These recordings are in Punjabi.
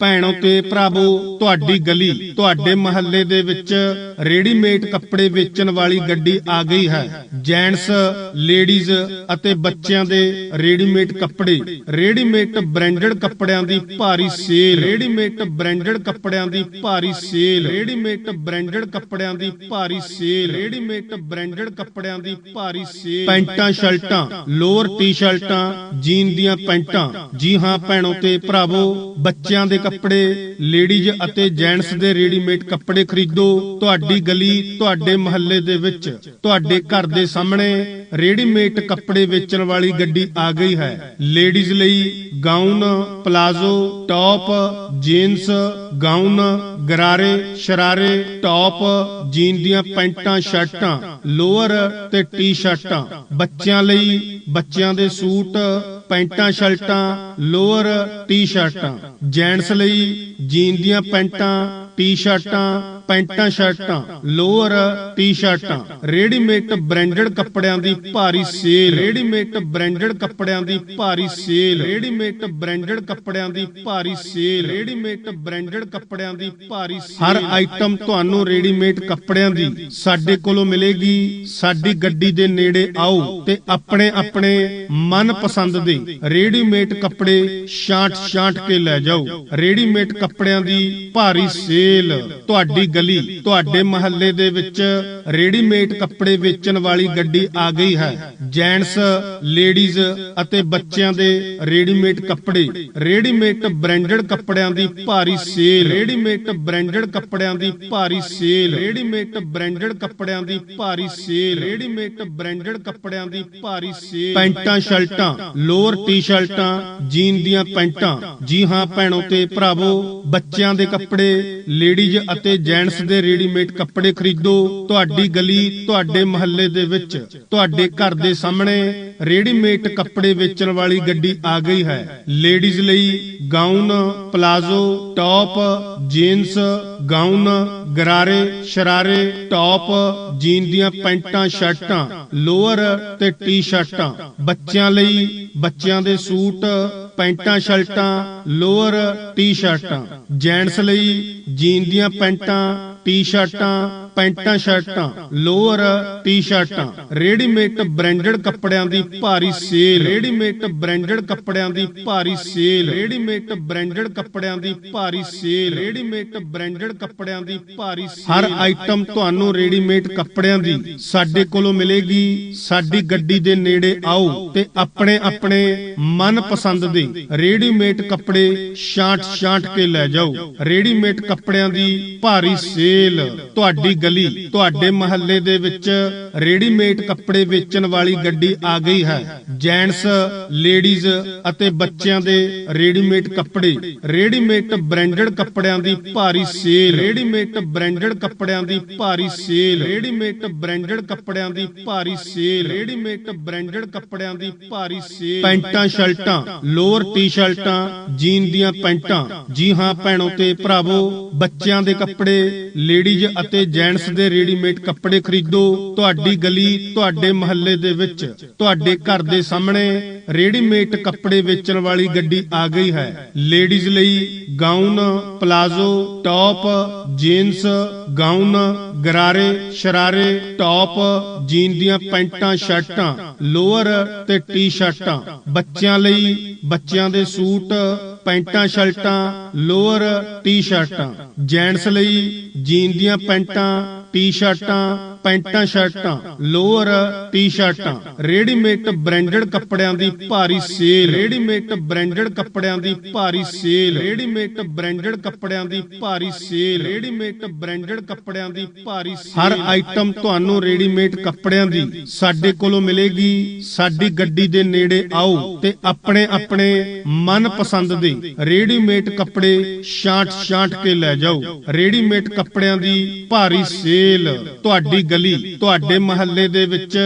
ਭੈਣੋ ਤੇ ਭਰਾਵੋ, ਤੁਹਾਡੀ ਗਲੀ, ਤੁਹਾਡੇ ਮਹੱਲੇ ਦੇ ਵਿੱਚ ਰੈਡੀਮੇਡ ਕੱਪੜੇ ਵੇਚਣ ਵਾਲੀ ਗੱਡੀ ਆ ਗਈ ਹੈ। ਜੈਂਟਸ, ਲੇਡੀਜ਼ ਅਤੇ ਬੱਚਿਆਂ ਦੇ ਰੈਡੀਮੇਡ ਕੱਪੜੇ, ਰੈਡੀਮੇਡ ਬ੍ਰਾਂਡਡ ਕੱਪੜਿਆਂ ਦੀ ਭਾਰੀ ਸੇਲ, ਰੈਡੀਮੇਡ ਬ੍ਰਾਂਡਡ ਕੱਪੜਿਆਂ ਦੀ ਭਾਰੀ ਸੇਲ, ਰੈਡੀਮੇਡ ਬ੍ਰਾਂਡਡ ਕੱਪੜਿਆਂ ਦੀ ਭਾਰੀ ਸੇਲ, ਰੈਡੀਮੇਡ ਬ੍ਰਾਂਡਡ ਕੱਪੜਿਆਂ ਦੀ ਭਾਰੀ ਸੇਲ। ਪੈਂਟਾਂ, ਸ਼ਰਟਾਂ, ਲੋਅਰ ਟੀ-ਸ਼ਰਟਾਂ, ਜੀਨ ਦੀਆਂ ਪੈਂਟਾਂ। ਜੀ ਹਾਂ, ਭੈਣੋ ਤੇ ਭਰਾਵੋ, ਬੱਚਿਆਂ ਦੇ ਕੱਪੜੇ, ਲੇਡੀਜ਼ ਅਤੇ ਜੈਂਟਸ ਦੇ ਰੈਡੀਮੇਡ ਕੱਪੜੇ ਖਰੀਦੋ। ਤੁਹਾਡੀ ਗਲੀ ਤੁਹਾਡੇ ਮਹੱਲੇ ਦੇ ਵਿੱਚ, ਤੁਹਾਡੇ ਘਰ ਦੇ ਸਾਹਮਣੇ ਰੈਡੀਮੇਡ ਕੱਪੜੇ ਵੇਚਣ ਵਾਲੀ ਗੱਡੀ ਆ ਗਈ ਹੈ। ਲੇਡੀਜ਼ ਲਈ gown, palazzo, top, jeans, gown, ਗਰਾਰੇ, ਸ਼ਰਾਰੇ, ਟੌਪ, ਜੀਨ ਦੀਆਂ ਪੈਂਟਾਂ, ਸ਼ਰਟਾਂ, ਲੋਅਰ ਤੇ ਟੀ-ਸ਼ਰਟਾਂ। ਬੱਚਿਆਂ ਲਈ ਬੱਚਿਆਂ ਦੇ ਸੂਟ, ਪੈਂਟਾਂ, ਸ਼ਰਟਾਂ, ਲੋਅਰ, ਟੀ-ਸ਼ਰਟਾਂ। ਜੈਂਟਸ ਲਈ ਜੀਨ ਦੀਆਂ ਪੈਂਟਾਂ, ਟੀ-ਸ਼ਰਟਾਂ ਪੈਂਟਾਂ ਸ਼ਰਟਾਂ, ਲੋਅਰ ਟੀ-ਸ਼ਰਟਾਂ, ਰੈਡੀਮੇਡ ਬ੍ਰਾਂਡਡ ਕੱਪੜਿਆਂ ਦੀ ਭਾਰੀ ਸੇਲ, ਰੈਡੀਮੇਡ ਬ੍ਰਾਂਡਡ ਕੱਪੜਿਆਂ ਦੀ ਭਾਰੀ ਸੇਲ, ਰੈਡੀਮੇਡ ਬ੍ਰਾਂਡਡ ਕੱਪੜਿਆਂ ਦੀ ਭਾਰੀ ਸੇਲ, ਰੈਡੀਮੇਡ ਬ੍ਰਾਂਡਡ ਕੱਪੜਿਆਂ ਦੀ ਭਾਰੀ ਸੇਲ। ਹਰ ਆਈਟਮ ਤੁਹਾਨੂੰ ਰੈਡੀਮੇਡ ਕੱਪੜਿਆਂ ਦੀ ਸਾਡੇ ਕੋਲੋਂ ਮਿਲੇਗੀ। ਸਾਡੀ ਗੱਡੀ ਦੇ ਨੇੜੇ ਆਓ ਤੇ ਆਪਣੇ ਆਪਣੇ ਮਨਪਸੰਦ ਦੇ ਰੈਡੀਮੇਡ ਕੱਪੜੇ ਛਾਂਟ ਛਾਂਟ ਕੇ ਲੈ ਜਾਓ। ਰੈਡੀਮੇਡ ਕੱਪੜਿਆਂ ਦੀ ਭਾਰੀ ਸੇਲ। ਤੁਹਾਡੀ ਗਲੀ, ਤੁਹਾਡੇ ਮਹੱਲੇ ਦੇ ਵਿੱਚ ਰੈਡੀਮੇਡ ਕੱਪੜੇ ਵੇਚਣ ਵਾਲੀ ਗੱਡੀ ਆ ਗਈ ਹੈ। ਜੈਂਟਸ, ਲੇਡੀਜ਼ ਅਤੇ ਬੱਚਿਆਂ ਦੇ ਰੈਡੀਮੇਡ ਕੱਪੜੇ। ਰੈਡੀਮੇਡ ਬ੍ਰਾਂਡਡ ਕੱਪੜਿਆਂ ਦੀ ਭਾਰੀ ਸੇਲ। ਰੈਡੀਮੇਡ ਬ੍ਰਾਂਡਡ ਕੱਪੜਿਆਂ ਦੀ ਭਾਰੀ ਸੇਲ। ਰੈਡੀਮੇਡ ਬ੍ਰਾਂਡਡ ਕੱਪੜਿਆਂ ਦੀ ਭਾਰੀ ਸੇਲ। ਰੈਡੀਮੇਡ ਬ੍ਰਾਂਡਡ ਕੱਪੜਿਆਂ ਦੀ ਭਾਰੀ ਸੇਲ। ਪੈਂਟਾਂ, ਸ਼ਰਟਾਂ, ਲੋਅਰ ਟੀ-ਸ਼ਰਟਾਂ, ਜੀਨ ਦੀਆਂ ਪੈਂਟਾਂ। ਜੀ ਹਾਂ ਭੈਣੋ ਤੇ ਭਰਾਵੋ, ਬੱਚਿਆਂ ਦੇ ਕੱਪੜੇ, ਲੇਡੀਜ਼ ਅਤੇ ਜੈਂਟਸ ਦੇ ਰੈਡੀਮੇਡ ਕੱਪੜੇ ਖਰੀਦੋ। ਤੁਹਾਡੀ ਗਲੀ, ਤੁਹਾਡੇ ਮਹੱਲੇ ਦੇ ਵਿੱਚ, ਤੁਹਾਡੇ ਘਰ ਦੇ ਸਾਹਮਣੇ ਰੈਡੀਮੇਡ ਕੱਪੜੇ ਵੇਚਣ ਵਾਲੀ ਗੱਡੀ ਆ ਗਈ ਹੈ। ਲੇਡੀਜ਼ ਲਈ gown, palazzo, top, jeans, gown, ਗਰਾਰੇ, ਸ਼ਰਾਰੇ, ਟੌਪ, ਜੀਨ ਦੀਆਂ ਪੈਂਟਾਂ, ਸ਼ਰਟਾਂ, ਲੋਅਰ ਤੇ ਟੀ-ਸ਼ਰਟਾਂ। ਬੱਚਿਆਂ ਲਈ ਬੱਚਿਆਂ ਦੇ ਸੂਟ ਪੈਂਟਾਂ ਸ਼ਰਟਾਂ ਲੋਅਰ ਟੀ-ਸ਼ਰਟਾਂ। ਜੈਂਟਸ ਲਈ ਜੀਨ ਦੀਆਂ ਪੈਂਟਾਂ ਟੀ-ਸ਼ਰਟਾਂ ਪੈਂਟਾਂ, ਸ਼ਰਟਾਂ, ਲੋਅਰ, ਟੀ-ਸ਼ਰਟਾਂ, ਰੈਡੀਮੇਡ ਬ੍ਰਾਂਡਡ ਕੱਪੜਿਆਂ ਦੀ ਭਾਰੀ ਸੇਲ, ਰੈਡੀਮੇਡ ਬ੍ਰਾਂਡਡ ਕੱਪੜਿਆਂ ਦੀ ਭਾਰੀ ਸੇਲ, ਰੈਡੀਮੇਡ ਬ੍ਰਾਂਡਡ ਕੱਪੜਿਆਂ ਦੀ ਭਾਰੀ ਸੇਲ, ਰੈਡੀਮੇਡ ਬ੍ਰਾਂਡਡ ਕੱਪੜਿਆਂ ਦੀ ਭਾਰੀ ਸੇਲ। ਹਰ ਆਈਟਮ ਤੁਹਾਨੂੰ ਰੈਡੀਮੇਡ ਕੱਪੜਿਆਂ ਦੀ ਸਾਡੇ ਕੋਲੋਂ ਮਿਲੇਗੀ। ਸਾਡੀ ਗੱਡੀ ਦੇ ਨੇੜੇ ਆਓ ਤੇ ਆਪਣੇ ਆਪਣੇ ਮਨਪਸੰਦ ਦੇ ਰੈਡੀਮੇਡ ਕੱਪੜੇ ਛਾਂਟ ਛਾਂਟ ਕੇ ਲੈ ਜਾਓ। ਰੈਡੀਮੇਡ ਕੱਪੜਿਆਂ ਦੀ ਭਾਰੀ ਸੇਲ। ਤੁਹਾਡੀ ਗਲੀ, ਤੁਹਾਡੇ ਮਹੱਲੇ ਦੇ ਵਿੱਚ ਰੈਡੀਮੇਡ ਕੱਪੜੇ ਵੇਚਣ ਵਾਲੀ ਗੱਡੀ ਆ ਗਈ ਹੈ। ਜੈਂਟਸ, ਲੇਡੀਜ਼ ਅਤੇ ਬੱਚਿਆਂ ਦੇ ਰੈਡੀਮੇਡ ਕੱਪੜੇ। ਰੈਡੀਮੇਡ ਬ੍ਰਾਂਡਡ ਕੱਪੜਿਆਂ ਦੀ ਭਾਰੀ ਸੇਲ। ਰੈਡੀਮੇਡ ਬ੍ਰਾਂਡਡ ਕੱਪੜਿਆਂ ਦੀ ਭਾਰੀ ਸੇਲ। ਰੈਡੀਮੇਡ ਬ੍ਰਾਂਡਡ ਕੱਪੜਿਆਂ ਦੀ ਭਾਰੀ ਸੇਲ। ਰੈਡੀਮੇਡ ਬ੍ਰਾਂਡਡ ਕੱਪੜਿਆਂ ਦੀ ਭਾਰੀ ਸੇਲ। ਪੈਂਟਾਂ, ਸ਼ਰਟਾਂ, ਲੋਅਰ ਟੀ-ਸ਼ਰਟਾਂ, ਜੀਨ ਦੀਆਂ ਪੈਂਟਾਂ। ਜੀ ਹਾਂ ਭੈਣੋ ਤੇ ਭਰਾਵੋ, ਬੱਚਿਆਂ ਦੇ ਕੱਪੜੇ, ਲੇਡੀਜ਼ ਅਤੇ ਜੈਂਟਸ ਦੇ ਰੈਡੀਮੇਡ ਕੱਪੜੇ ਖਰੀਦੋ। ਤੁਹਾਡੀ ਗਲੀ ਤੁਹਾਡੇ ਮਹੱਲੇ ਦੇ ਵਿੱਚ, ਤੁਹਾਡੇ ਘਰ ਦੇ ਸਾਹਮਣੇ ਰੈਡੀਮੇਡ ਕੱਪੜੇ ਵੇਚਣ ਵਾਲੀ ਗੱਡੀ ਆ ਗਈ ਹੈ। ਲੇਡੀਜ਼ ਲਈ gown, palazzo, top, jeans, gown, ਗਰਾਰੇ, ਸ਼ਰਾਰੇ, ਟੌਪ, ਜੀਨ ਦੀਆਂ ਪੈਂਟਾਂ, ਸ਼ਰਟਾਂ, ਲੋਅਰ ਤੇ ਟੀ-ਸ਼ਰਟਾਂ। ਬੱਚਿਆਂ ਲਈ ਬੱਚਿਆਂ ਦੇ ਸੂਟ ਪੈਂਟਾਂ ਸ਼ਰਟਾਂ ਲੋਅਰ ਟੀ-ਸ਼ਰਟਾਂ। ਜੈਂਟਸ ਲਈ ਜੀਨ ਦੀਆਂ ਪੈਂਟਾਂ ਟੀ-ਸ਼ਰਟਾਂ ਪੈਂਟਾਂ, ਸ਼ਰਟਾਂ, ਲੋਅਰ, ਟੀ-ਸ਼ਰਟਾਂ, ਰੈਡੀਮੇਡ ਬ੍ਰਾਂਡਡ ਕੱਪੜਿਆਂ ਦੀ ਭਾਰੀ ਸੇਲ, ਰੈਡੀਮੇਡ ਬ੍ਰਾਂਡਡ ਕੱਪੜਿਆਂ ਦੀ ਭਾਰੀ ਸੇਲ, ਰੈਡੀਮੇਡ ਬ੍ਰਾਂਡਡ ਕੱਪੜਿਆਂ ਦੀ ਭਾਰੀ ਸੇਲ, ਰੈਡੀਮੇਡ ਬ੍ਰਾਂਡਡ ਕੱਪੜਿਆਂ ਦੀ ਭਾਰੀ ਸੇਲ। ਹਰ ਆਈਟਮ ਤੁਹਾਨੂੰ ਰੈਡੀਮੇਡ ਕੱਪੜਿਆਂ ਦੀ ਸਾਡੇ ਕੋਲੋਂ ਮਿਲੇਗੀ। ਸਾਡੀ ਗੱਡੀ ਦੇ ਨੇੜੇ ਆਓ ਤੇ ਆਪਣੇ ਆਪਣੇ ਮਨਪਸੰਦ ਦੇ ਰੈਡੀਮੇਡ ਕੱਪੜੇ ਛਾਂਟ ਛਾਂਟ ਕੇ ਲੈ ਜਾਓ। ਰੈਡੀਮੇਡ ਕੱਪੜਿਆਂ ਦੀ ਭਾਰੀ ਸੇਲ। ਤੁਹਾਡੀ ਗਲੀ, ਤੁਹਾਡੇ ਮਹੱਲੇ ਦੇ ਵਿੱਚ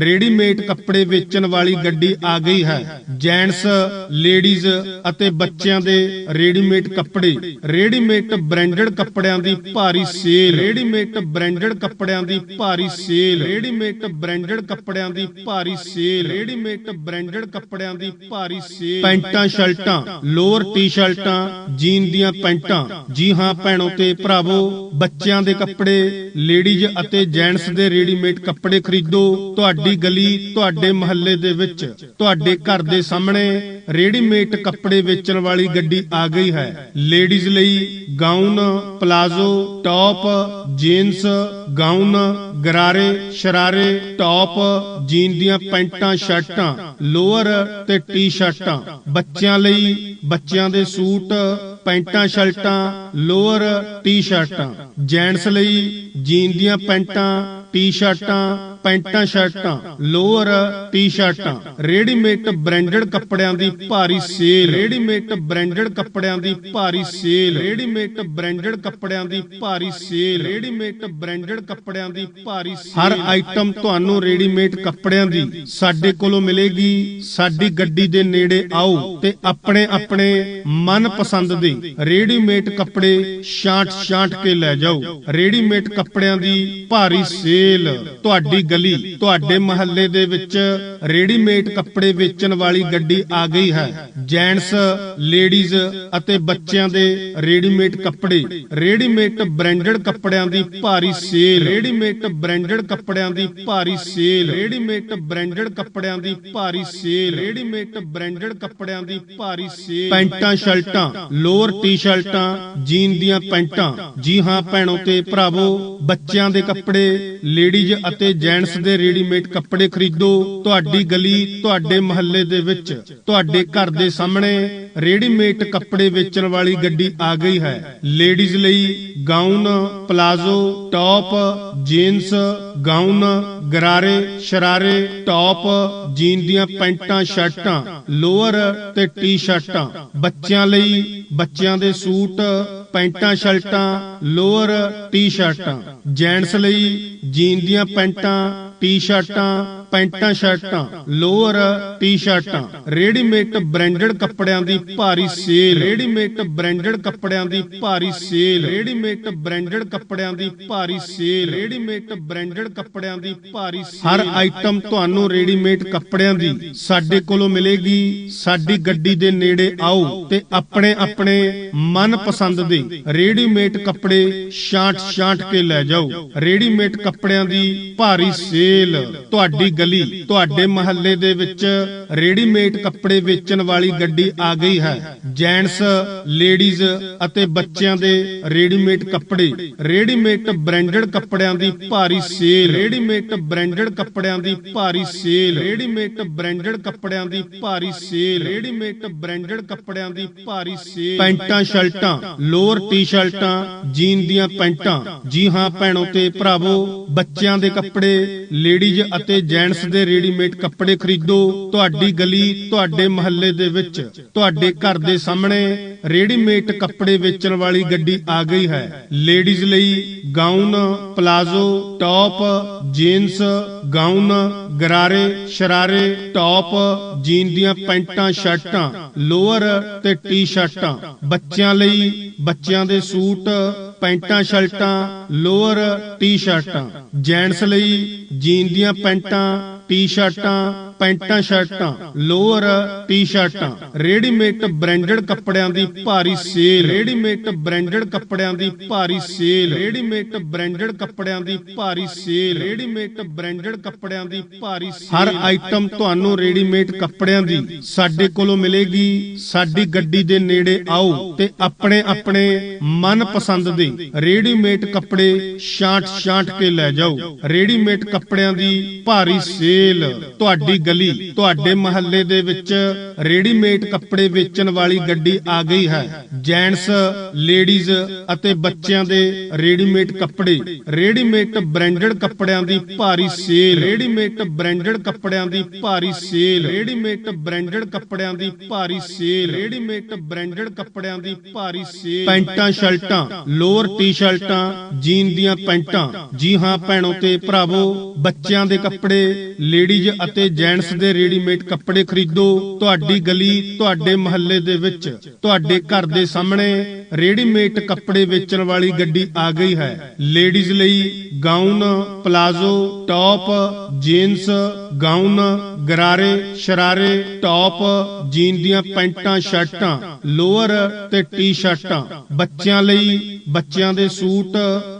ਰੈਡੀਮੇਡ ਕੱਪੜੇ ਵੇਚਣ ਵਾਲੀ ਗੱਡੀ ਆ ਗਈ ਹੈ। ਜੈਂਟਸ, ਲੇਡੀਜ਼ ਅਤੇ ਬੱਚਿਆਂ ਦੇ ਰੈਡੀਮੇਡ ਕੱਪੜੇ। ਰੈਡੀਮੇਡ ਬ੍ਰਾਂਡਡ ਕੱਪੜਿਆਂ ਦੀ ਭਾਰੀ ਸੇਲ। ਰੈਡੀਮੇਡ ਬ੍ਰਾਂਡਡ ਕੱਪੜਿਆਂ ਦੀ ਭਾਰੀ ਸੇਲ। ਰੈਡੀਮੇਡ ਬ੍ਰਾਂਡਡ ਕੱਪੜਿਆਂ ਦੀ ਭਾਰੀ ਸੇਲ। ਰੈਡੀਮੇਡ ਬ੍ਰਾਂਡਡ ਕੱਪੜਿਆਂ ਦੀ ਭਾਰੀ ਸੇਲ। ਪੈਂਟਾਂ, ਸ਼ਰਟਾਂ, ਲੋਅਰ ਟੀ-ਸ਼ਰਟਾਂ, ਜੀਨ ਦੀਆਂ ਪੈਂਟਾਂ। ਜੀ ਹਾਂ ਭੈਣੋ ਤੇ ਭਰਾਵੋ, ਬੱਚਿਆਂ ਦੇ ਕੱਪੜੇ, ਲੇਡੀਜ਼ ਅਤੇ ਜੈਂਟਸ ਦੇ ਰੈਡੀਮੇਡ ਕੱਪੜੇ ਖਰੀਦੋ। ਤੁਹਾਡੀ ਗਲੀ ਤੁਹਾਡੇ ਮਹੱਲੇ ਦੇ ਵਿੱਚ, ਤੁਹਾਡੇ ਘਰ ਦੇ ਸਾਹਮਣੇ ਰੈਡੀਮੇਡ ਕੱਪੜੇ ਵੇਚਣ ਵਾਲੀ ਗੱਡੀ ਆ ਗਈ ਹੈ। ਲੇਡੀਜ਼ ਲਈ gown, palazzo, top, jeans gown, ਗਰਾਰੇ, ਸ਼ਰਾਰੇ, ਟੌਪ, ਜੀਨ ਦੀਆਂ ਪੈਂਟਾਂ, ਸ਼ਰਟਾਂ, ਲੋਅਰ ਤੇ ਟੀ-ਸ਼ਰਟਾਂ। ਬੱਚਿਆਂ ਲਈ ਬੱਚਿਆਂ ਦੇ ਸੂਟ, ਪੈਂਟਾਂ, ਸ਼ਰਟਾਂ, ਲੋਅਰ, ਟੀ-ਸ਼ਰਟਾਂ। ਜੈਂਟਸ ਲਈ ਜੀਨ ਦੀਆਂ ਪੈਂਟਾਂ, ਟੀ-ਸ਼ਰਟਾਂ ਪੈਂਟਾਂ, ਸ਼ਰਟਾਂ, ਲੋਅਰ, ਟੀ-ਸ਼ਰਟਾਂ, ਰੈਡੀਮੇਡ ਬ੍ਰਾਂਡਡ ਕੱਪੜਿਆਂ ਦੀ ਭਾਰੀ ਸੇਲ, ਰੈਡੀਮੇਡ ਬ੍ਰਾਂਡਡ ਕੱਪੜਿਆਂ ਦੀ ਭਾਰੀ ਸੇਲ, ਰੈਡੀਮੇਡ ਬ੍ਰਾਂਡਡ ਕੱਪੜਿਆਂ ਦੀ ਭਾਰੀ ਸੇਲ, ਰੈਡੀਮੇਡ ਬ੍ਰਾਂਡਡ ਕੱਪੜਿਆਂ ਦੀ ਭਾਰੀ ਸੇਲ। ਹਰ ਆਈਟਮ ਤੁਹਾਨੂੰ ਰੈਡੀਮੇਡ ਕੱਪੜਿਆਂ ਦੀ ਸਾਡੇ ਕੋਲੋਂ ਮਿਲੇਗੀ। ਸਾਡੀ ਗੱਡੀ ਦੇ ਨੇੜੇ ਆਓ ਤੇ ਆਪਣੇ ਆਪਣੇ ਮਨਪਸੰਦ ਦੇ ਰੈਡੀਮੇਡ ਕੱਪੜੇ ਛਾਂਟ ਛਾਂਟ ਕੇ ਲੈ ਜਾਓ। ਰੈਡੀਮੇਡ ਕੱਪੜਿਆਂ ਦੀ ਭਾਰੀ ਸੇਲ। ਤੁਹਾਡੀ ਗਲੀ, ਤੁਹਾਡੇ ਮਹੱਲੇ ਦੇ ਵਿੱਚ ਰੈਡੀਮੇਡ ਕੱਪੜੇ ਵੇਚਣ ਵਾਲੀ ਗੱਡੀ ਆ ਗਈ ਹੈ। ਜੈਂਟਸ, ਲੇਡੀਜ਼ ਅਤੇ ਬੱਚਿਆਂ ਦੇ ਰੈਡੀਮੇਡ ਕੱਪੜੇ। ਰੈਡੀਮੇਡ ਬ੍ਰਾਂਡਡ ਕੱਪੜਿਆਂ ਦੀ ਭਾਰੀ ਸੇਲ। ਰੈਡੀਮੇਡ ਬ੍ਰਾਂਡਡ ਕੱਪੜਿਆਂ ਦੀ ਭਾਰੀ ਸੇਲ। ਰੈਡੀਮੇਡ ਬ੍ਰਾਂਡਡ ਕੱਪੜਿਆਂ ਦੀ ਭਾਰੀ ਸੇਲ। ਰੈਡੀਮੇਡ ਬ੍ਰਾਂਡਡ ਕੱਪੜਿਆਂ ਦੀ ਭਾਰੀ ਸੇਲ। ਪੈਂਟਾਂ, ਸ਼ਰਟਾਂ, ਲੋਅਰ ਟੀ-ਸ਼ਰਟਾਂ, ਜੀਨ ਦੀਆਂ ਪੈਂਟਾਂ। ਜੀ ਹਾਂ ਭੈਣੋ ਤੇ ਭਰਾਵੋ, ਬੱਚਿਆਂ ਦੇ ਕੱਪੜੇ, ਲੇਡੀਜ਼ ਅਤੇ ਜੈਂਟਸ ਦੇ ਰੈਡੀਮੇਡ ਕੱਪੜੇ ਖਰੀਦੋ ਤੁਹਾਡੀ ਗਲੀ ਤੁਹਾਡੇ ਮਹੱਲੇ ਦੇ ਵਿੱਚ ਤੁਹਾਡੇ ਘਰ ਦੇ ਸਾਹਮਣੇ। ਰੈਡੀਮੇਡ ਕੱਪੜੇ ਵੇਚਣ ਵਾਲੀ ਗੱਡੀ ਆ ਗਈ ਹੈ। ਲੇਡੀਜ਼ ਲਈ gown, palazzo, top, jeans, gown, ਗਰਾਰੇ, ਸ਼ਰਾਰੇ, ਟੌਪ, ਜੀਨ ਦੀਆਂ ਪੈਂਟਾਂ, ਸ਼ਰਟਾਂ, ਲੋਅਰ ਤੇ ਟੀ-ਸ਼ਰਟਾਂ। ਬੱਚਿਆਂ ਲਈ ਬੱਚਿਆਂ ਦੇ ਸੂਟ, ਪੈਂਟਾਂ, ਸ਼ਰਟਾਂ, ਲੋਅਰ, ਟੀ-ਸ਼ਰਟਾਂ। ਜੈਂਟਸ ਲਈ ਜੀਨ ਦੀਆਂ ਪੈਂਟਾਂ, ਟੀ-ਸ਼ਰਟਾਂ ਪੈਂਟਾਂ ਸ਼ਰਟਾਂ, ਲੋਅਰ ਟੀ-ਸ਼ਰਟਾਂ, ਰੈਡੀਮੇਡ ਬ੍ਰਾਂਡਡ ਕੱਪੜਿਆਂ ਦੀ ਭਾਰੀ ਸੇਲ, ਰੈਡੀਮੇਡ ਬ੍ਰਾਂਡਡ ਕੱਪੜਿਆਂ ਦੀ ਭਾਰੀ ਸੇਲ, ਰੈਡੀਮੇਡ ਬ੍ਰਾਂਡਡ ਕੱਪੜਿਆਂ ਦੀ ਭਾਰੀ ਸੇਲ, ਰੈਡੀਮੇਡ ਬ੍ਰਾਂਡਡ ਕੱਪੜਿਆਂ ਦੀ ਭਾਰੀ ਹਰ ਆਈਟਮ ਤੁਹਾਨੂੰ ਰੈਡੀਮੇਡ ਕੱਪੜਿਆਂ ਦੀ ਸਾਡੇ ਕੋਲੋਂ ਮਿਲੇਗੀ। ਸਾਡੀ ਗੱਡੀ ਦੇ ਨੇੜੇ ਆਓ ਤੇ ਆਪਣੇ ਆਪਣੇ ਮਨਪਸੰਦ ਦੇ ਰੈਡੀਮੇਡ ਕੱਪੜੇ ਛਾਂਟ ਛਾਂਟ ਕੇ ਲੈ ਜਾਓ। ਰੈਡੀਮੇਡ ਕੱਪੜਿਆਂ ਦੀ ਭਾਰੀ ਸੇਲ। ਤੁਹਾਡੀ ਗਲੀ, ਤੁਹਾਡੇ ਮਹੱਲੇ ਦੇ ਵਿੱਚ ਰੈਡੀਮੇਡ ਕੱਪੜੇ ਵੇਚਣ ਵਾਲੀ ਗੱਡੀ ਆ ਗਈ ਹੈ। ਜੈਂਟਸ, ਲੇਡੀਜ਼ ਅਤੇ ਬੱਚਿਆਂ ਦੇ ਰੈਡੀਮੇਡ ਕੱਪੜੇ। ਰੈਡੀਮੇਡ ਬ੍ਰਾਂਡਡ ਕੱਪੜਿਆਂ ਦੀ ਭਾਰੀ ਸੇਲ। ਰੈਡੀਮੇਡ ਬ੍ਰਾਂਡਡ ਕੱਪੜਿਆਂ ਦੀ ਭਾਰੀ ਸੇਲ। ਰੈਡੀਮੇਡ ਬ੍ਰਾਂਡਡ ਕੱਪੜਿਆਂ ਦੀ ਭਾਰੀ ਸੇਲ। ਰੈਡੀਮੇਡ ਬ੍ਰਾਂਡਡ ਕੱਪੜਿਆਂ ਦੀ ਭਾਰੀ ਸੇਲ। ਪੈਂਟਾਂ, ਸ਼ਰਟਾਂ, ਲੋਅਰ ਟੀ-ਸ਼ਰਟਾਂ, ਜੀਨ ਦੀਆਂ ਪੈਂਟਾਂ। ਜੀ ਹਾਂ ਭੈਣੋ ਤੇ ਭਰਾਵੋ, ਬੱਚਿਆਂ ਦੇ ਕੱਪੜੇ, ਲੇਡੀਜ਼ ਅਤੇ ਜੈਂਟਸ ਦੇ ਰੈਡੀਮੇਡ ਕੱਪੜੇ ਖਰੀਦੋ, ਤੁਹਾਡੀ ਗਲੀ ਤੁਹਾਡੇ ਮਹੱਲੇ ਦੇ ਵਿੱਚ, ਤੁਹਾਡੇ ਘਰ ਦੇ ਸਾਹਮਣੇ ਰੈਡੀਮੇਡ ਕੱਪੜੇ ਵੇਚਣ ਵਾਲੀ ਗੱਡੀ ਆ ਗਈ ਹੈ। ਲੇਡੀਜ਼ ਲਈ gown, palazzo, top, jeans, gown, ਗਰਾਰੇ, ਸ਼ਰਾਰੇ, ਟੌਪ, ਜੀਨ ਦੀਆਂ ਪੈਂਟਾਂ, ਸ਼ਰਟਾਂ, ਲੋਅਰ ਤੇ ਟੀ-ਸ਼ਰਟਾਂ। ਬੱਚਿਆਂ ਲਈ ਬੱਚਿਆਂ ਦੇ ਸੂਟ ਪੈਂਟਾਂ ਸ਼ਰਟਾਂ ਲੋਅਰ ਟੀ-ਸ਼ਰਟਾਂ। ਜੈਂਟਸ ਲਈ ਜੀਨ ਦੀਆਂ ਪੈਂਟਾਂ ਟੀ-ਸ਼ਰਟਾਂ ਪੈਂਟਾਂ, ਸ਼ਰਟਾਂ, ਲੋਅਰ, ਟੀ-ਸ਼ਰਟਾਂ, ਰੈਡੀਮੇਡ ਬ੍ਰਾਂਡਡ ਕੱਪੜਿਆਂ ਦੀ ਭਾਰੀ ਸੇਲ, ਰੈਡੀਮੇਡ ਬ੍ਰਾਂਡਡ ਕੱਪੜਿਆਂ ਦੀ ਭਾਰੀ ਸੇਲ, ਰੈਡੀਮੇਡ ਬ੍ਰਾਂਡਡ ਕੱਪੜਿਆਂ ਦੀ ਭਾਰੀ ਸੇਲ, ਰੈਡੀਮੇਡ ਬ੍ਰਾਂਡਡ ਕੱਪੜਿਆਂ ਦੀ ਭਾਰੀ ਹਰ ਆਈਟਮ ਤੁਹਾਨੂੰ ਰੈਡੀਮੇਡ ਕੱਪੜਿਆਂ ਦੀ ਸਾਡੇ ਕੋਲੋਂ ਮਿਲੇਗੀ। ਸਾਡੀ ਗੱਡੀ ਦੇ ਨੇੜੇ ਆਓ ਤੇ ਆਪਣੇ ਆਪਣੇ ਮਨਪਸੰਦ ਦੇ ਰੈਡੀਮੇਡ ਕੱਪੜੇ ਛਾਂਟ ਛਾਂਟ ਕੇ ਲੈ ਜਾਓ। ਰੈਡੀਮੇਡ ਕੱਪੜਿਆਂ ਦੀ ਭਾਰੀ ਸੇਲ। ਤੁਹਾਡੀ ਗਲੀ, ਤੁਹਾਡੇ ਮਹੱਲੇ ਦੇ ਵਿੱਚ ਰੈਡੀਮੇਡ ਕੱਪੜੇ ਵੇਚਣ ਵਾਲੀ ਗੱਡੀ ਆ ਗਈ ਹੈ। ਜੈਂਟਸ, ਲੇਡੀਜ਼ ਅਤੇ ਬੱਚਿਆਂ ਦੇ ਰੈਡੀਮੇਡ ਕੱਪੜੇ। ਰੈਡੀਮੇਡ ਬ੍ਰਾਂਡਡ ਕੱਪੜਿਆਂ ਦੀ ਭਾਰੀ ਸੇਲ। ਰੈਡੀਮੇਡ ਬ੍ਰਾਂਡਡ ਕੱਪੜਿਆਂ ਦੀ ਭਾਰੀ ਸੇਲ। ਰੈਡੀਮੇਡ ਬ੍ਰਾਂਡਡ ਕੱਪੜਿਆਂ ਦੀ ਭਾਰੀ ਸੇਲ। ਰੈਡੀਮੇਡ ਬ੍ਰਾਂਡਡ ਕੱਪੜਿਆਂ ਦੀ ਭਾਰੀ ਸੇਲ। ਪੈਂਟਾਂ, ਸ਼ਰਟਾਂ, ਲੋਅਰ ਟੀ-ਸ਼ਰਟਾਂ, ਜੀਨ ਦੀਆਂ ਪੈਂਟਾਂ। ਜੀ ਹਾਂ ਭੈਣੋ ਤੇ ਭਰਾਵੋ, ਬੱਚਿਆਂ ਦੇ ਕੱਪੜੇ, ਲੇਡੀਜ਼ ਅਤੇ ਜੈਂਟਸ ਦੇ ਰੈਡੀਮੇਡ ਕੱਪੜੇ ਖਰੀਦੋ। ਤੁਹਾਡੀ ਗਲੀ ਤੁਹਾਡੇ ਮਹੱਲੇ ਦੇ ਵਿੱਚ, ਤੁਹਾਡੇ ਘਰ ਦੇ ਸਾਹਮਣੇ ਰੈਡੀਮੇਡ ਕੱਪੜੇ ਵੇਚਣ ਵਾਲੀ ਗੱਡੀ ਆ ਗਈ ਹੈ। ਲੇਡੀਜ਼ ਲਈ gown, palazzo, top, jeans, gown, ਗਰਾਰੇ, ਸ਼ਰਾਰੇ, ਟੌਪ, ਜੀਨ ਦੀਆਂ ਪੈਂਟਾਂ, ਸ਼ਰਟਾਂ, ਲੋਅਰ ਤੇ ਟੀ-ਸ਼ਰਟਾਂ। ਬੱਚਿਆਂ ਲਈ ਬੱਚਿਆਂ ਦੇ ਸੂਟ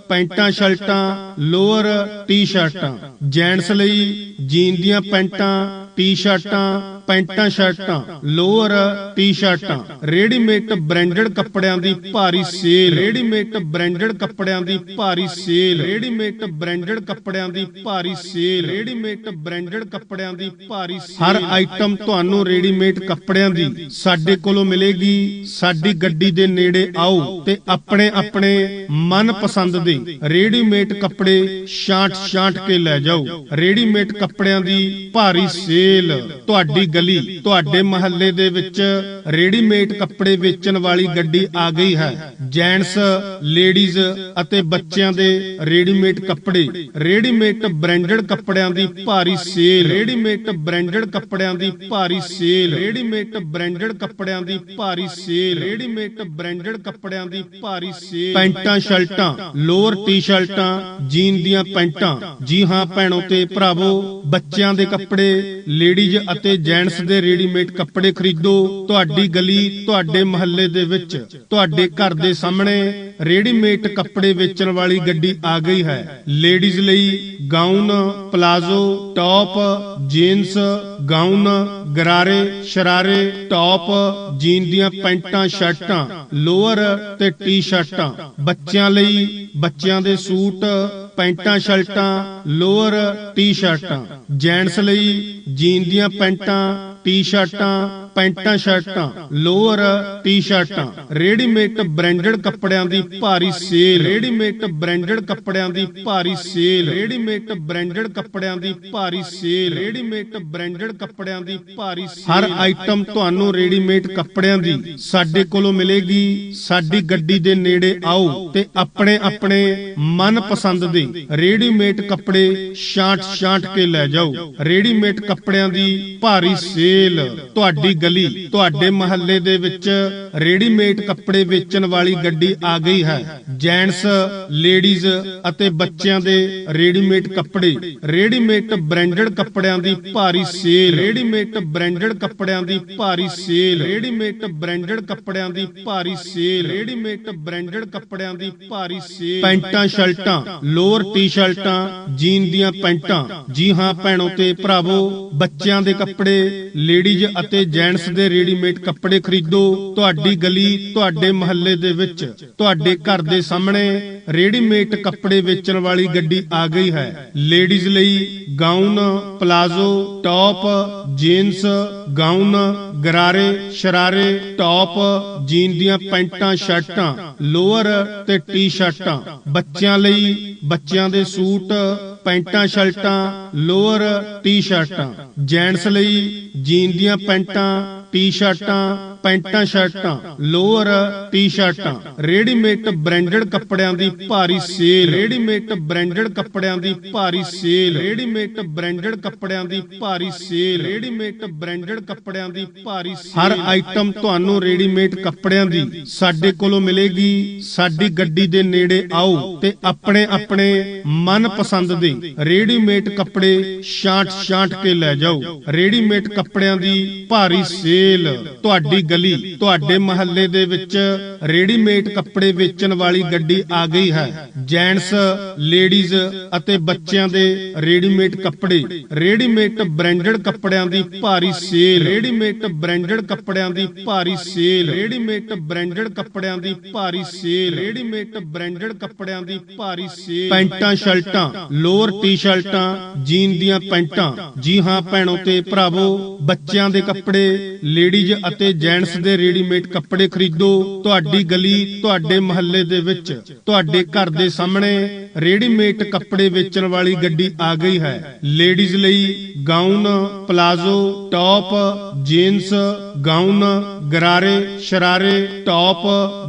ਪੈਂਟਾਂ ਸ਼ਰਟਾਂ ਲੋਅਰ ਟੀ-ਸ਼ਰਟਾਂ। ਜੈਂਟਸ ਲਈ ਜੀਨ ਦੀਆਂ ਪੈਂਟਾਂ ਟੀ-ਸ਼ਰਟਾਂ ਪੈਂਟਾਂ, ਸ਼ਰਟਾਂ, ਲੋਅਰ, ਟੀ-ਸ਼ਰਟਾਂ, ਰੈਡੀਮੇਡ ਬ੍ਰਾਂਡਡ ਕੱਪੜਿਆਂ ਦੀ ਭਾਰੀ ਸੇਲ, ਰੈਡੀਮੇਡ ਬ੍ਰਾਂਡਡ ਕੱਪੜਿਆਂ ਦੀ ਭਾਰੀ ਸੇਲ, ਰੈਡੀਮੇਡ ਬ੍ਰਾਂਡਡ ਕੱਪੜਿਆਂ ਦੀ ਭਾਰੀ ਸੇਲ, ਰੈਡੀਮੇਡ ਬ੍ਰਾਂਡਡ ਕੱਪੜਿਆਂ ਦੀ ਭਾਰੀ ਸੇਲ। ਹਰ ਆਈਟਮ ਤੁਹਾਨੂੰ ਰੈਡੀਮੇਡ ਕੱਪੜਿਆਂ ਦੀ ਸਾਡੇ ਕੋਲੋਂ ਮਿਲੇਗੀ। ਸਾਡੀ ਗੱਡੀ ਦੇ ਨੇੜੇ ਆਓ ਤੇ ਆਪਣੇ ਆਪਣੇ ਮਨਪਸੰਦ ਦੇ ਰੈਡੀਮੇਡ ਕੱਪੜੇ ਛਾਂਟ ਛਾਂਟ ਕੇ ਲੈ ਜਾਓ। ਰੈਡੀਮੇਡ ਕੱਪੜਿਆਂ ਦੀ ਭਾਰੀ ਸੇਲ। ਤੁਹਾਡੀ ਗਲੀ, ਤੁਹਾਡੇ ਮਹੱਲੇ ਦੇ ਵਿੱਚ ਰੈਡੀਮੇਡ ਕੱਪੜੇ ਵੇਚਣ ਵਾਲੀ ਗੱਡੀ ਆ ਗਈ ਹੈ। ਜੈਂਟਸ, ਲੇਡੀਜ਼ ਅਤੇ ਬੱਚਿਆਂ ਦੇ ਰੈਡੀਮੇਡ ਕੱਪੜੇ। ਰੈਡੀਮੇਡ ਬ੍ਰਾਂਡਡ ਕੱਪੜਿਆਂ ਦੀ ਭਾਰੀ ਸੇਲ। ਰੈਡੀਮੇਡ ਬ੍ਰਾਂਡਡ ਕੱਪੜਿਆਂ ਦੀ ਭਾਰੀ ਸੇਲ। ਰੈਡੀਮੇਡ ਬ੍ਰਾਂਡਡ ਕੱਪੜਿਆਂ ਦੀ ਭਾਰੀ ਸੇਲ। ਰੈਡੀਮੇਡ ਬ੍ਰਾਂਡਡ ਕੱਪੜਿਆਂ ਦੀ ਭਾਰੀ ਸੇਲ। ਪੈਂਟਾਂ, ਸ਼ਰਟਾਂ, ਲੋਅਰ ਟੀ-ਸ਼ਰਟਾਂ, ਜੀਨ ਦੀਆਂ ਪੈਂਟਾਂ। ਜੀ ਹਾਂ ਭੈਣੋ ਤੇ ਭਰਾਵੋ, ਬੱਚਿਆਂ ਦੇ ਕੱਪੜੇ, ਲੇਡੀਜ਼ ਅਤੇ ਜੈਂਟਸ ਦੇ ਰੈਡੀਮੇਡ ਕੱਪੜੇ ਖਰੀਦੋ। ਤੁਹਾਡੀ ਗਲੀ ਤੁਹਾਡੇ ਮਹੱਲੇ ਦੇ ਵਿੱਚ, ਤੁਹਾਡੇ ਘਰ ਦੇ ਸਾਹਮਣੇ ਰੈਡੀਮੇਡ ਕੱਪੜੇ ਵੇਚਣ ਵਾਲੀ ਗੱਡੀ ਆ ਗਈ ਹੈ। ਲੇਡੀਜ਼ ਲਈ gown, palazzo, top, jeans, gown, ਗਰਾਰੇ, ਸ਼ਰਾਰੇ, ਟੌਪ, ਜੀਨ ਦੀਆਂ ਪੈਂਟਾਂ, ਸ਼ਰਟਾਂ, ਲੋਅਰ ਤੇ ਟੀ-ਸ਼ਰਟਾਂ। ਬੱਚਿਆਂ ਲਈ ਬੱਚਿਆਂ ਦੇ ਸੂਟ ਪੈਂਟਾਂ ਸ਼ਰਟਾਂ ਲੋਅਰ ਟੀ-ਸ਼ਰਟਾਂ। ਜੈਂਟਸ ਲਈ ਜੀਨ ਦੀਆਂ ਪੈਂਟਾਂ ਟੀ-ਸ਼ਰਟਾਂ ਪੈਂਟਾਂ, ਸ਼ਰਟਾਂ, ਲੋਅਰ, ਟੀ-ਸ਼ਰਟਾਂ, ਰੈਡੀਮੇਡ ਬ੍ਰਾਂਡਡ ਕੱਪੜਿਆਂ ਦੀ ਭਾਰੀ ਸੇਲ, ਰੈਡੀਮੇਡ ਬ੍ਰਾਂਡਡ ਕੱਪੜਿਆਂ ਦੀ ਭਾਰੀ ਸੇਲ, ਰੈਡੀਮੇਡ ਬ੍ਰਾਂਡਡ ਕੱਪੜਿਆਂ ਦੀ ਭਾਰੀ ਸੇਲ, ਰੈਡੀਮੇਡ ਬ੍ਰਾਂਡਡ ਕੱਪੜਿਆਂ ਦੀ ਭਾਰੀ ਸੇਲ। ਹਰ ਆਈਟਮ ਤੁਹਾਨੂੰ ਰੈਡੀਮੇਡ ਕੱਪੜਿਆਂ ਦੀ ਸਾਡੇ ਕੋਲੋਂ ਮਿਲੇਗੀ। ਸਾਡੀ ਗੱਡੀ ਦੇ ਨੇੜੇ ਆਓ ਤੇ ਆਪਣੇ ਆਪਣੇ ਮਨਪਸੰਦ ਦੇ ਰੈਡੀਮੇਡ ਕੱਪੜੇ ਛਾਂਟ ਛਾਂਟ ਕੇ ਲੈ ਜਾਓ। ਰੈਡੀਮੇਡ ਕੱਪੜਿਆਂ ਦੀ ਭਾਰੀ ਸੇਲ। ਤੁਹਾਡੀ ਗਲੀ ਤੁਹਾਡੇ ਮਹੱਲੇ ਦੇ ਵਿੱਚ ਰੈਡੀਮੇਡ ਕੱਪੜੇ ਵੇਚਣ ਵਾਲੀ ਗੱਡੀ ਆ ਗਈ ਹੈ। ਜੈਂਟਸ, ਲੇਡੀਜ਼ ਅਤੇ ਬੱਚਿਆਂ ਦੇ ਰੈਡੀਮੇਡ ਕੱਪੜੇ। ਰੈਡੀਮੇਡ ਬ੍ਰਾਂਡਡ ਕੱਪੜਿਆਂ ਦੀ ਭਾਰੀ ਸੇਲ। ਰੈਡੀਮੇਡ ਬ੍ਰਾਂਡਡ ਕੱਪੜਿਆਂ ਦੀ ਭਾਰੀ ਸੇਲ। ਰੈਡੀਮੇਡ ਬ੍ਰਾਂਡਡ ਕੱਪੜਿਆਂ ਦੀ ਭਾਰੀ ਸੇਲ। ਰੈਡੀਮੇਡ ਬ੍ਰਾਂਡਡ ਕੱਪੜਿਆਂ ਦੀ ਭਾਰੀ ਸੇਲ। ਪੈਂਟਾਂ, ਸ਼ਰਟਾਂ, ਲੋਅਰ ਟੀ-ਸ਼ਰਟਾਂ, ਜੀਨ ਦੀਆਂ ਪੈਂਟਾਂ। ਜੀ ਹਾਂ ਭੈਣੋ ਤੇ ਭਰਾਵੋ, ਬੱਚਿਆਂ ਦੇ ਕੱਪੜੇ, ਲੇਡੀਜ਼ ਅਤੇ ਜੈਂਟਸ ਦੇ ਰੈਡੀਮੇਡ ਕੱਪੜੇ ਖਰੀਦੋ, ਤੁਹਾਡੀ ਗਲੀ ਤੁਹਾਡੇ ਮਹੱਲੇ ਦੇ ਵਿੱਚ, ਤੁਹਾਡੇ ਘਰ ਦੇ ਸਾਹਮਣੇ ਰੈਡੀਮੇਡ ਕੱਪੜੇ ਵੇਚਣ ਵਾਲੀ ਗੱਡੀ ਆ ਗਈ ਹੈ। ਲੇਡੀਜ਼ ਲਈ gown, palazzo, top, jeans, gown, ਗਰਾਰੇ, ਸ਼ਰਾਰੇ, ਟੌਪ, ਜੀਨ ਦੀਆਂ ਪੈਂਟਾਂ, ਸ਼ਰਟਾਂ, ਲੋਅਰ ਤੇ ਟੀ-ਸ਼ਰਟਾਂ। ਬੱਚਿਆਂ ਲਈ ਬੱਚਿਆਂ ਦੇ ਸੂਟ ਪੈਂਟਾਂ ਸ਼ਰਟਾਂ ਲੋਅਰ ਟੀ-ਸ਼ਰਟਾਂ। ਜੈਂਟਸ ਲਈ ਜੀਨ ਦੀਆਂ ਪੈਂਟਾਂ ਟੀ-ਸ਼ਰਟਾਂ ਪੈਂਟਾਂ, ਸ਼ਰਟਾਂ, ਲੋਅਰ, ਟੀ-ਸ਼ਰਟਾਂ, ਰੈਡੀਮੇਡ ਬ੍ਰਾਂਡਡ ਕੱਪੜਿਆਂ ਦੀ ਭਾਰੀ ਸੇਲ, ਰੈਡੀਮੇਡ ਬ੍ਰਾਂਡਡ ਕੱਪੜਿਆਂ ਦੀ ਭਾਰੀ ਸੇਲ, ਰੈਡੀਮੇਡ ਬ੍ਰਾਂਡਡ ਕੱਪੜਿਆਂ ਦੀ ਭਾਰੀ ਸੇਲ, ਰੈਡੀਮੇਡ ਬ੍ਰਾਂਡਡ ਕੱਪੜਿਆਂ ਦੀ ਭਾਰੀ ਸੇਲ। ਹਰ ਆਈਟਮ ਤੁਹਾਨੂੰ ਰੈਡੀਮੇਡ ਕੱਪੜਿਆਂ ਦੀ ਸਾਡੇ ਕੋਲੋਂ ਮਿਲੇਗੀ। ਸਾਡੀ ਗੱਡੀ ਦੇ ਨੇੜੇ ਆਓ ਤੇ ਆਪਣੇ ਆਪਣੇ ਮਨਪਸੰਦ ਦੇ ਰੈਡੀਮੇਡ ਕੱਪੜੇ ਛਾਂਟ ਛਾਂਟ ਕੇ ਲੈ ਜਾਓ। ਰੈਡੀਮੇਡ ਕੱਪੜਿਆਂ ਦੀ ਭਾਰੀ ਸੇਲ। ਤੁਹਾਡੀ ਗਲੀ, ਤੁਹਾਡੇ ਮਹੱਲੇ ਦੇ ਵਿੱਚ ਰੈਡੀਮੇਡ ਕੱਪੜੇ ਵੇਚਣ ਵਾਲੀ ਗੱਡੀ ਆ ਗਈ ਹੈ। ਜੈਂਟਸ, ਲੇਡੀਜ਼ ਅਤੇ ਬੱਚਿਆਂ ਦੇ ਰੈਡੀਮੇਡ ਕੱਪੜੇ। ਰੈਡੀਮੇਡ ਬ੍ਰਾਂਡਡ ਕੱਪੜਿਆਂ ਦੀ ਭਾਰੀ ਸੇਲ। ਰੈਡੀਮੇਡ ਬ੍ਰਾਂਡਡ ਕੱਪੜਿਆਂ ਦੀ ਭਾਰੀ ਸੇਲ। ਰੈਡੀਮੇਡ ਬ੍ਰਾਂਡਡ ਕੱਪੜਿਆਂ ਦੀ ਭਾਰੀ ਸੇਲ। ਰੈਡੀਮੇਡ ਬ੍ਰਾਂਡਡ ਕੱਪੜਿਆਂ ਦੀ ਭਾਰੀ ਸੇਲ। ਪੈਂਟਾਂ, ਸ਼ਰਟਾਂ, ਲੋਅਰ ਟੀ-ਸ਼ਰਟਾਂ, ਜੀਨ ਦੀਆਂ ਪੈਂਟਾਂ। ਜੀ ਹਾਂ ਭੈਣੋ ਤੇ ਭਰਾਵੋ, ਬੱਚਿਆਂ ਦੇ ਕੱਪੜੇ, ਲੇਡੀਜ਼ ਅਤੇ ਜੈਂਟਸ ਦੇ ਰੈਡੀਮੇਡ ਕੱਪੜੇ ਖਰੀਦੋ। ਤੁਹਾਡੀ ਗਲੀ ਤੁਹਾਡੇ ਮੁਹੱਲੇ ਦੇ ਵਿੱਚ, ਤੁਹਾਡੇ ਘਰ ਦੇ ਸਾਹਮਣੇ ਰੈਡੀਮੇਡ ਕੱਪੜੇ ਵੇਚਣ ਵਾਲੀ ਗੱਡੀ ਆ ਗਈ ਹੈ। ਲੇਡੀਜ਼ ਲਈ gown, palazzo, top, jeans, gown, ਗਰਾਰੇ, ਸ਼ਰਾਰੇ, ਟੌਪ,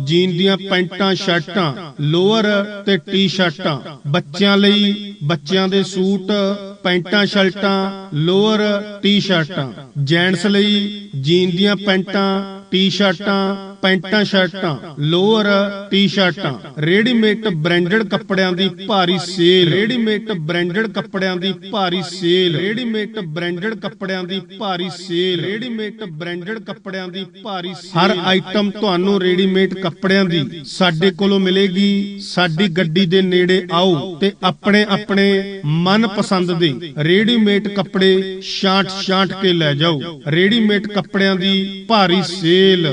ਜੀਨ ਦੀਆਂ ਪੈਂਟਾਂ, ਸ਼ਰਟਾਂ, ਲੋਅਰ ਤੇ ਟੀ-ਸ਼ਰਟਾਂ। ਬੱਚਿਆਂ ਲਈ ਬੱਚਿਆਂ ਦੇ ਸੂਟ ਪੈਂਟਾਂ ਸ਼ਰਟਾਂ ਲੋਅਰ ਟੀ-ਸ਼ਰਟਾਂ। ਜੈਂਟਸ ਲਈ ਜੀਨ ਦੀਆਂ ਪੈਂਟਾਂ ਟੀ-ਸ਼ਰਟਾਂ ਪੈਂਟਾਂ ਸ਼ਰਟਾਂ, ਲੋਅਰ ਟੀ-ਸ਼ਰਟਾਂ, ਰੈਡੀਮੇਡ ਬ੍ਰਾਂਡਡ ਕੱਪੜਿਆਂ ਦੀ ਭਾਰੀ ਸੇਲ, ਰੈਡੀਮੇਡ ਬ੍ਰਾਂਡਡ ਕੱਪੜਿਆਂ ਦੀ ਭਾਰੀ ਸੇਲ, ਰੈਡੀਮੇਡ ਬ੍ਰਾਂਡਡ ਕੱਪੜਿਆਂ ਦੀ ਭਾਰੀ ਸੇਲ, ਰੈਡੀਮੇਡ ਬ੍ਰਾਂਡਡ ਕੱਪੜਿਆਂ ਦੀ ਭਾਰੀ ਹਰ ਆਈਟਮ ਤੁਹਾਨੂੰ ਰੈਡੀਮੇਡ ਕੱਪੜਿਆਂ ਦੀ ਸਾਡੇ ਕੋਲੋਂ ਮਿਲੇਗੀ। ਸਾਡੀ ਗੱਡੀ ਦੇ ਨੇੜੇ ਆਓ ਤੇ ਆਪਣੇ ਆਪਣੇ ਮਨਪਸੰਦ ਦੇ ਰੈਡੀਮੇਡ ਕੱਪੜੇ ਛਾਂਟ ਛਾਂਟ ਕੇ ਲੈ ਜਾਓ। ਰੈਡੀਮੇਡ ਕੱਪੜਿਆਂ ਦੀ ਭਾਰੀ ਸੇਲ।